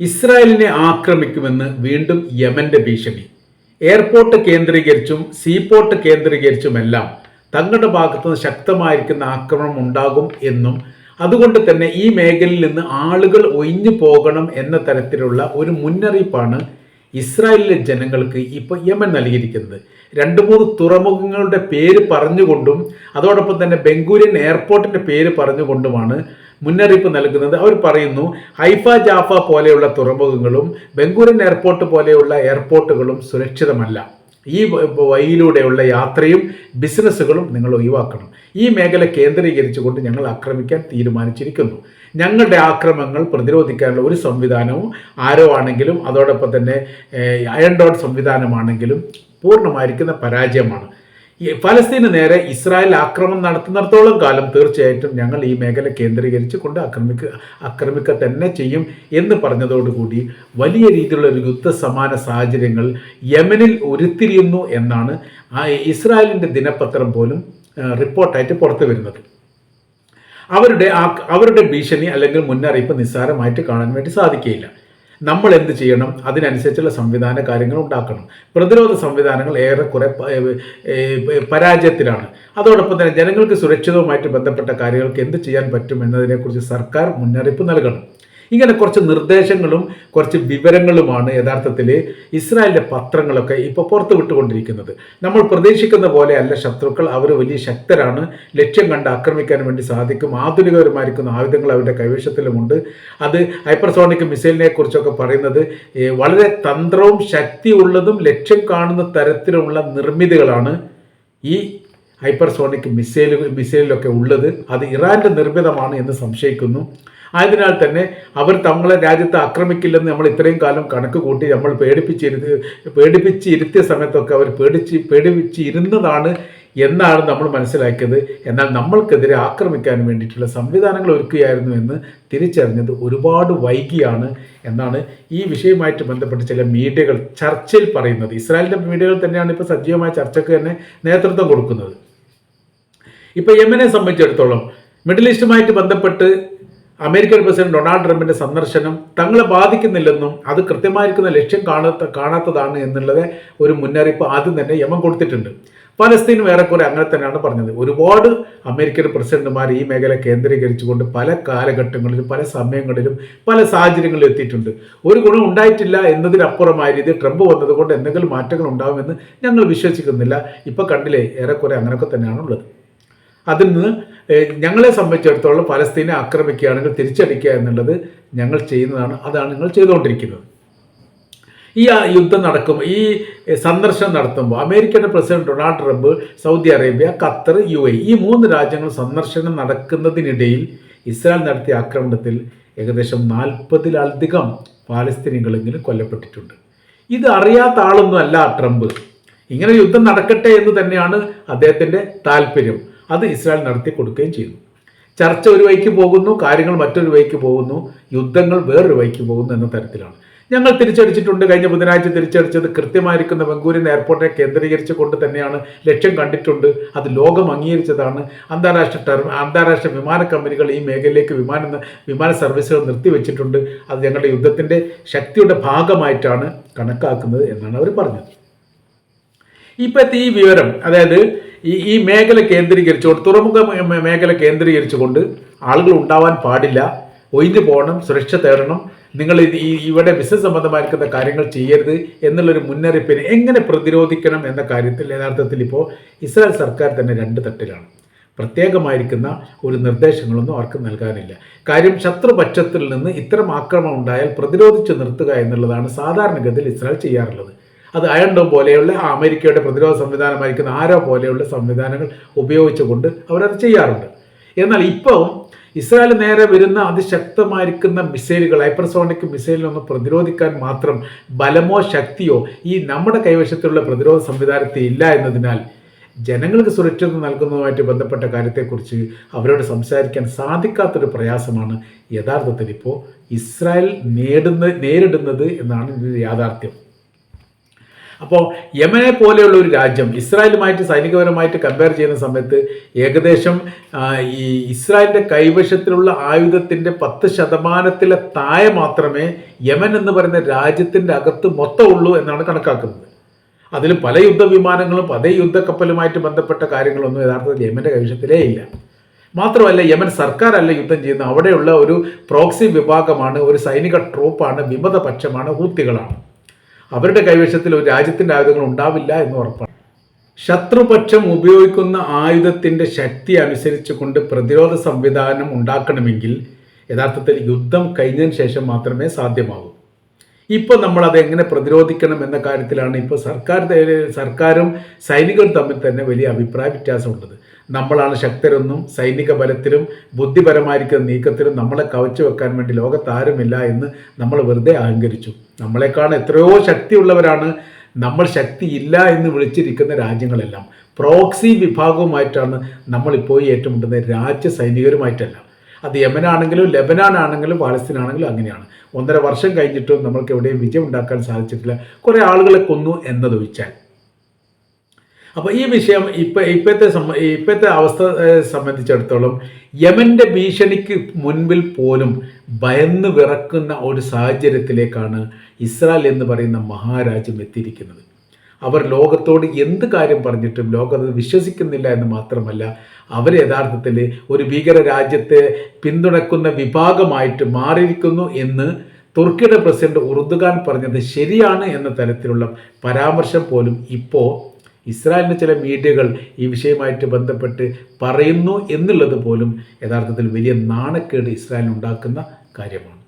ഇസ്രായേലിനെ ആക്രമിക്കുമെന്ന് വീണ്ടും യമന്റെ ഭീഷണി. എയർപോർട്ട് കേന്ദ്രീകരിച്ചും സീപോർട്ട് കേന്ദ്രീകരിച്ചുമെല്ലാം തങ്ങളുടെ ഭാഗത്തുനിന്ന് ശക്തമായിരിക്കുന്ന ആക്രമണം ഉണ്ടാകും എന്നും അതുകൊണ്ട് തന്നെ ഈ മേഖലയിൽ നിന്ന് ആളുകൾ ഒഴിഞ്ഞു പോകണം എന്ന തരത്തിലുള്ള ഒരു മുന്നറിയിപ്പാണ് ഇസ്രായേലിലെ ജനങ്ങൾക്ക് ഇപ്പോൾ യമൻ നൽകിയിരിക്കുന്നത്. രണ്ട് മൂന്ന് തുറമുഖങ്ങളുടെ പേര് പറഞ്ഞുകൊണ്ടും അതോടൊപ്പം തന്നെ ബംഗൂരിയൻ എയർപോർട്ടിന്റെ പേര് പറഞ്ഞുകൊണ്ടുമാണ് മുന്നറിയിപ്പ് നൽകുന്നത്. അവർ പറയുന്നു ഹൈഫ ജാഫ പോലെയുള്ള തുറമുഖങ്ങളും ബംഗൂരിയൻ എയർപോർട്ട് പോലെയുള്ള എയർപോർട്ടുകളും സുരക്ഷിതമല്ല. ഈ വഴിയിലൂടെയുള്ള യാത്രയും ബിസിനസ്സുകളും നിങ്ങൾ ഒഴിവാക്കണം. ഈ മേഖല കേന്ദ്രീകരിച്ചുകൊണ്ട് ഞങ്ങൾ ആക്രമിക്കാൻ തീരുമാനിച്ചിരിക്കുന്നു. ഞങ്ങളുടെ ആക്രമങ്ങൾ പ്രതിരോധിക്കാനുള്ള ഒരു സംവിധാനവും ആരോ ആണെങ്കിലും അതോടൊപ്പം തന്നെ അയൺ ഡോട്ട് സംവിധാനമാണെങ്കിലും പൂർണമായിരിക്കുന്ന പരാജയമാണ്. ഫലസ്തീന് നേരെ ഇസ്രായേൽ ആക്രമണം നടത്തുന്നിടത്തോളം കാലം തീർച്ചയായിട്ടും ഞങ്ങൾ ഈ മേഖല കേന്ദ്രീകരിച്ച് കൊണ്ട് ആക്രമിക്കുക ആക്രമിക്കുക തന്നെ ചെയ്യും എന്ന് പറഞ്ഞതോടുകൂടി വലിയ രീതിയിലുള്ള ഒരു യുദ്ധസമാന സാഹചര്യങ്ങൾ യമനിൽ ഉരുത്തിരിയുന്നു എന്നാണ് ആ ഇസ്രായേലിന്റെ ദിനപത്രം പോലും റിപ്പോർട്ടായിട്ട് പുറത്തു വരുന്നത്. അവരുടെ ആ അവരുടെ ഭീഷണി അല്ലെങ്കിൽ മുന്നറിയിപ്പ് നിസ്സാരമായിട്ട് കാണാൻ വേണ്ടി സാധിക്കുകയില്ല. നമ്മൾ എന്ത് ചെയ്യണം? അതിനനുസരിച്ചുള്ള സംവിധാന കാര്യങ്ങൾ ഉണ്ടാക്കണം. പ്രതിരോധ സംവിധാനങ്ങൾ ഏറെക്കുറെ പരാജയത്തിലാണ്. അതോടൊപ്പം തന്നെ ജനങ്ങൾക്ക് സുരക്ഷിതവുമായിട്ട് ബന്ധപ്പെട്ട കാര്യങ്ങൾക്ക് എന്ത് ചെയ്യാൻ പറ്റും എന്നതിനെക്കുറിച്ച് സർക്കാർ മുന്നറിയിപ്പ് നൽകണം. ഇങ്ങനെ കുറച്ച് നിർദ്ദേശങ്ങളും കുറച്ച് വിവരങ്ങളുമാണ് യഥാർത്ഥത്തിൽ ഇസ്രായേലിന്റെ പത്രങ്ങളൊക്കെ ഇപ്പോൾ പുറത്തു വിട്ടുകൊണ്ടിരിക്കുന്നത്. നമ്മൾ പ്രതീക്ഷിക്കുന്ന പോലെയല്ല ശത്രുക്കൾ അവർ വലിയ ശക്തരാണ്. ലക്ഷ്യം കണ്ട് ആക്രമിക്കാൻ വേണ്ടി സാധിക്കും. ആധുനികപരമായിരിക്കുന്ന ആയുധങ്ങൾ അവരുടെ കൈവശത്തിലുമുണ്ട്. അത് ഹൈപ്പർസോണിക് മിസൈലിനെ കുറിച്ചൊക്കെ പറയുന്നത് വളരെ തന്ത്രവും ശക്തിയുള്ളതും ലക്ഷ്യം കാണുന്ന തരത്തിലുള്ള നിർമ്മിതികളാണ് ഈ ഹൈപ്പർസോണിക് മിസൈൽ മിസൈലിലൊക്കെ ഉള്ളത്. അത് ഇറാന്റെ നിർമ്മിതമാണ് എന്ന് സംശയിക്കുന്നു. ആയതിനാൽ തന്നെ അവർ തങ്ങളെ രാജ്യത്ത് ആക്രമിക്കില്ലെന്ന് നമ്മൾ ഇത്രയും കാലം കണക്ക് കൂട്ടി നമ്മൾ പേടിപ്പിച്ചിരുത്തി പേടിപ്പിച്ചിരുത്തിയ സമയത്തൊക്കെ അവർ പേടിച്ച് പേടിപ്പിച്ചിരുന്നതാണ് എന്നാണ് നമ്മൾ മനസ്സിലാക്കിയത്. എന്നാൽ നമ്മൾക്കെതിരെ ആക്രമിക്കാൻ വേണ്ടിയിട്ടുള്ള സംവിധാനങ്ങൾ ഒരുക്കുകയായിരുന്നു എന്ന് തിരിച്ചറിഞ്ഞത് ഒരുപാട് വൈകിയാണ് എന്നാണ് ഈ വിഷയവുമായിട്ട് ബന്ധപ്പെട്ട് ചില മീഡിയകൾ ചർച്ചയിൽ പറയുന്നത്. ഇസ്രായേലിന്റെ മീഡിയകൾ തന്നെയാണ് ഇപ്പോൾ സജീവമായ ചർച്ചയ്ക്ക് തന്നെ നേതൃത്വം കൊടുക്കുന്നത്. ഇപ്പോൾ യമനെ സംബന്ധിച്ചിടത്തോളം മിഡിൽ ഈസ്റ്റുമായിട്ട് ബന്ധപ്പെട്ട് അമേരിക്കൻ പ്രസിഡന്റ് ഡൊണാൾഡ് ട്രംപിന്റെ സന്ദർശനം തങ്ങളെ ബാധിക്കുന്നില്ലെന്നും അത് കൃത്യമായിരിക്കുന്ന ലക്ഷ്യം കാണാത്ത കാണാത്തതാണ് എന്നുള്ളത് ഒരു മുന്നറിയിപ്പ് ആദ്യം തന്നെ യമൻ കൊടുത്തിട്ടുണ്ട്. പലസ്തീനും ഏറെക്കുറെ അങ്ങനെ തന്നെയാണ് പറഞ്ഞത്. ഒരുപാട് അമേരിക്കൻ പ്രസിഡന്റുമാർ ഈ മേഖല കേന്ദ്രീകരിച്ചുകൊണ്ട് പല കാലഘട്ടങ്ങളിലും പല സമയങ്ങളിലും പല സാഹചര്യങ്ങളിലും എത്തിയിട്ടുണ്ട്. ഒരു ഗുണം ഉണ്ടായിട്ടില്ല എന്നതിനപ്പുറമായ രീതി ട്രംപ് വന്നതുകൊണ്ട് എന്തെങ്കിലും മാറ്റങ്ങൾ ഉണ്ടാകുമെന്ന് ഞങ്ങൾ വിശ്വസിക്കുന്നില്ല. ഇപ്പൊ കണ്ടില്ലേ ഏറെക്കുറെ അങ്ങനെയൊക്കെ തന്നെയാണുള്ളത്. അതിൽ നിന്ന് ഞങ്ങളെ സംബന്ധിച്ചിടത്തോളം പലസ്തീനെ ആക്രമിക്കുകയാണെങ്കിൽ തിരിച്ചടിക്കുക എന്നുള്ളത് ഞങ്ങൾ ചെയ്യുന്നതാണ് അതാണ് ഞങ്ങൾ ചെയ്തുകൊണ്ടിരിക്കുന്നത്. ഈ യുദ്ധം നടക്കും ഈ സന്ദർശനം നടത്തുമ്പോൾ അമേരിക്കയുടെ president Donald Trump Saudi Arabia Qatar U A E മൂന്ന് രാജ്യങ്ങൾ സന്ദർശനം നടക്കുന്നതിനിടയിൽ ഇസ്രായേൽ നടത്തിയ ആക്രമണത്തിൽ ഏകദേശം നാൽപ്പതിലധികം പാലസ്തീനികളെങ്കിലും കൊല്ലപ്പെട്ടിട്ടുണ്ട്. ഇത് അറിയാത്ത ആളൊന്നുമല്ല ട്രംപ്. ഇങ്ങനെ യുദ്ധം നടക്കട്ടെ എന്ന് തന്നെയാണ് അദ്ദേഹത്തിന്റെ താല്പര്യം. അത് ഇസ്രായേൽ നടത്തി കൊടുക്കുകയും ചെയ്തു. ചർച്ച ഒരു വഴിക്ക് പോകുന്നു കാര്യങ്ങൾ മറ്റൊരു വഴിക്ക് പോകുന്നു യുദ്ധങ്ങൾ വേറൊരു വഴിക്ക് പോകുന്നു എന്ന തരത്തിലാണ്. ഞങ്ങൾ തിരിച്ചടിച്ചിട്ടുണ്ട് കഴിഞ്ഞ ബുധനാഴ്ച തിരിച്ചടിച്ചത് കൃത്യമായിരിക്കുന്ന ബംഗൂരിൻ എയർപോർട്ടിനെ കേന്ദ്രീകരിച്ച് കൊണ്ട് തന്നെയാണ് ലക്ഷ്യം കണ്ടിട്ടുണ്ട് അത് ലോകം അംഗീകരിച്ചതാണ്. അന്താരാഷ്ട്ര ടെർ അന്താരാഷ്ട്ര വിമാന കമ്പനികൾ ഈ മേഖലയിലേക്ക് വിമാന വിമാന സർവീസുകൾ നിർത്തിവെച്ചിട്ടുണ്ട് അത് ഞങ്ങളുടെ യുദ്ധത്തിന്റെ ശക്തിയുടെ ഭാഗമായിട്ടാണ് കണക്കാക്കുന്നത് എന്നാണ് അവർ പറഞ്ഞത്. ഇപ്പോഴത്തെ ഈ വിവരം അതായത് ഈ ഈ മേഖല കേന്ദ്രീകരിച്ചുകൊണ്ട് തുറമുഖ മേഖല കേന്ദ്രീകരിച്ചുകൊണ്ട് ആളുകൾ ഉണ്ടാവാൻ പാടില്ല. ഒഴിഞ്ഞു പോകണം സുരക്ഷ തേടണം. നിങ്ങൾ ഈ ഇവിടെ ബിസിനസ് സംബന്ധമായിരിക്കുന്ന കാര്യങ്ങൾ ചെയ്യരുത് എന്നുള്ളൊരു മുന്നറിയിപ്പിനെ എങ്ങനെ പ്രതിരോധിക്കണം എന്ന കാര്യത്തിൽ യഥാർത്ഥത്തിൽ ഇപ്പോൾ ഇസ്രായേൽ സർക്കാർ തന്നെ രണ്ട് തട്ടിലാണ്. പ്രത്യേകമായിരിക്കുന്ന ഒരു നിർദ്ദേശങ്ങളൊന്നും അവർക്ക് നൽകാനില്ല. കാര്യം ശത്രുപക്ഷത്തിൽ നിന്ന് ഇത്തരം ആക്രമണം ഉണ്ടായാൽ പ്രതിരോധിച്ച് നിർത്തുക എന്നുള്ളതാണ് സാധാരണഗതിയിൽ ഇസ്രായേൽ ചെയ്യാറുള്ളത്. അത് അയൺ ഡോം പോലെയുള്ള അമേരിക്കയുടെ പ്രതിരോധ സംവിധാനമായിരിക്കുന്ന ആരോ പോലെയുള്ള സംവിധാനങ്ങൾ ഉപയോഗിച്ചുകൊണ്ട് അവരത് ചെയ്യാറുണ്ട്. എന്നാൽ ഇപ്പോൾ ഇസ്രായേൽ നേരെ വരുന്ന അതിശക്തമായിരിക്കുന്ന മിസൈലുകൾ ഹൈപ്പർസോണിക് മിസൈലിനൊന്ന് പ്രതിരോധിക്കാൻ മാത്രം ബലമോ ശക്തിയോ ഈ നമ്മുടെ കൈവശത്തുള്ള പ്രതിരോധ സംവിധാനത്തിൽ ഇല്ല എന്നതിനാൽ ജനങ്ങൾക്ക് സുരക്ഷിത നൽകുന്നതുമായിട്ട് ബന്ധപ്പെട്ട കാര്യത്തെക്കുറിച്ച് അവരോട് സംസാരിക്കാൻ സാധിക്കാത്തൊരു പ്രയാസമാണ് യഥാർത്ഥത്തിൽ ഇപ്പോൾ ഇസ്രായേൽ നേടുന്ന നേരിടുന്നത് എന്നാണ് ഇതിന്റെ യാഥാർത്ഥ്യം. അപ്പോൾ യമനെ പോലെയുള്ള ഒരു രാജ്യം ഇസ്രായേലുമായിട്ട് സൈനികപരമായിട്ട് കമ്പയർ ചെയ്യുന്ന സമയത്ത് ഏകദേശം ഈ ഇസ്രായേലിന്റെ കൈവശത്തിലുള്ള ആയുധത്തിന്റെ പത്ത് ശതമാനത്തിലെ താഴെ മാത്രമേ യമൻ എന്ന് പറയുന്ന രാജ്യത്തിന്റെ അകത്ത് മൊത്തം ഉള്ളൂ എന്നാണ് കണക്കാക്കുന്നത്. അതിൽ പല യുദ്ധവിമാനങ്ങളും അതേ യുദ്ധക്കപ്പലുമായിട്ട് ബന്ധപ്പെട്ട കാര്യങ്ങളൊന്നും യഥാർത്ഥത്തിൽ യമന്റെ കൈവശത്തിലേ ഇല്ല. മാത്രമല്ല യമൻ സർക്കാരല്ല യുദ്ധം ചെയ്യുന്നത്. അവിടെയുള്ള ഒരു പ്രോക്സി വിഭാഗമാണ് ഒരു സൈനിക ട്രൂപ്പാണ് വിമതപക്ഷമാണ് ഹൂത്തികളാണ്. അവരുടെ കൈവശത്തിൽ ഒരു രാജ്യത്തിന്റെ ആയുധങ്ങൾ ഉണ്ടാവില്ല എന്ന് ഉറപ്പാണ്. ശത്രുപക്ഷം ഉപയോഗിക്കുന്ന ആയുധത്തിന്റെ ശക്തി അനുസരിച്ചുകൊണ്ട് പ്രതിരോധ സംവിധാനം ഉണ്ടാക്കണമെങ്കിൽ യഥാർത്ഥത്തിൽ യുദ്ധം കഴിഞ്ഞതിന് ശേഷം മാത്രമേ സാധ്യമാകൂ. ഇപ്പോൾ നമ്മൾ അത് എങ്ങനെ പ്രതിരോധിക്കണം എന്ന കാര്യത്തിലാണ് ഇപ്പോൾ സർക്കാർ സർക്കാരും സൈനികരും തമ്മിൽ തന്നെ വലിയ അഭിപ്രായ വ്യത്യാസമുള്ളത്. നമ്മളാണ് ശക്തരെന്നും സൈനിക ബലത്തിലും ബുദ്ധിപരമായിരിക്കുന്ന നീക്കത്തിലും നമ്മളെ കവച്ചു വെക്കാൻ വേണ്ടി ലോകത്ത് ആരുമില്ല എന്ന് നമ്മൾ വെറുതെ അഹങ്കരിച്ചു. നമ്മളെക്കാൾ എത്രയോ ശക്തിയുള്ളവരാണ് നമ്മൾ ശക്തിയില്ല എന്ന് വിളിച്ചിരിക്കുന്ന രാജ്യങ്ങളെല്ലാം. പ്രോക്സി വിഭാഗവുമായിട്ടാണ് നമ്മളിപ്പോൾ ഏറ്റുമുട്ടുന്നത്. രാജ്യ സൈനികരുമായിട്ടല്ല. അത് യമനാണെങ്കിലും ലെബനാൻ ആണെങ്കിലും പാലസ്തീൻ ആണെങ്കിലും അങ്ങനെയാണ്. ഒന്നര വർഷം കഴിഞ്ഞിട്ടും നമ്മൾക്ക് എവിടെയും വിജയം ഉണ്ടാക്കാൻ സാധിച്ചിട്ടില്ല. കുറേ ആളുകളെ കൊന്നു എന്നതൊഴിച്ചാൽ. അപ്പോൾ ഈ വിഷയം ഇപ്പം ഇപ്പോഴത്തെ ഇപ്പോഴത്തെ അവസ്ഥ സംബന്ധിച്ചിടത്തോളം യമന്റെ ഭീഷണിക്ക് മുൻപിൽ പോലും ഭയന്ന് വിറക്കുന്ന ഒരു സാഹചര്യത്തിലേക്കാണ് ഇസ്രായേൽ എന്ന് പറയുന്ന മഹാരാജ്യം എത്തിയിരിക്കുന്നത്. അവർ ലോകത്തോട് എന്ത് കാര്യം പറഞ്ഞിട്ടും ലോകം അത് വിശ്വസിക്കുന്നില്ല എന്ന് മാത്രമല്ല അവർ യഥാർത്ഥത്തിൽ ഒരു ഭീകര രാജ്യത്തെ പിന്തുണക്കുന്ന വിഭാഗമായിട്ട് മാറിയിരിക്കുന്നു എന്ന് തുർക്കിയുടെ പ്രസിഡന്റ് ഉറുദുഖാൻ പറഞ്ഞത് ശരിയാണ് എന്ന തരത്തിലുള്ള പരാമർശം പോലും ഇപ്പോൾ ഇസ്രായേലിന്റെ ചില മീഡിയകൾ ഈ വിഷയമായിട്ട് ബന്ധപ്പെട്ട് പറയുന്നു എന്നുള്ളത് പോലും യഥാർത്ഥത്തിൽ വലിയ നാണക്കേട് ഇസ്രായേലിന് ഉണ്ടാക്കുന്ന കാര്യമാണ്.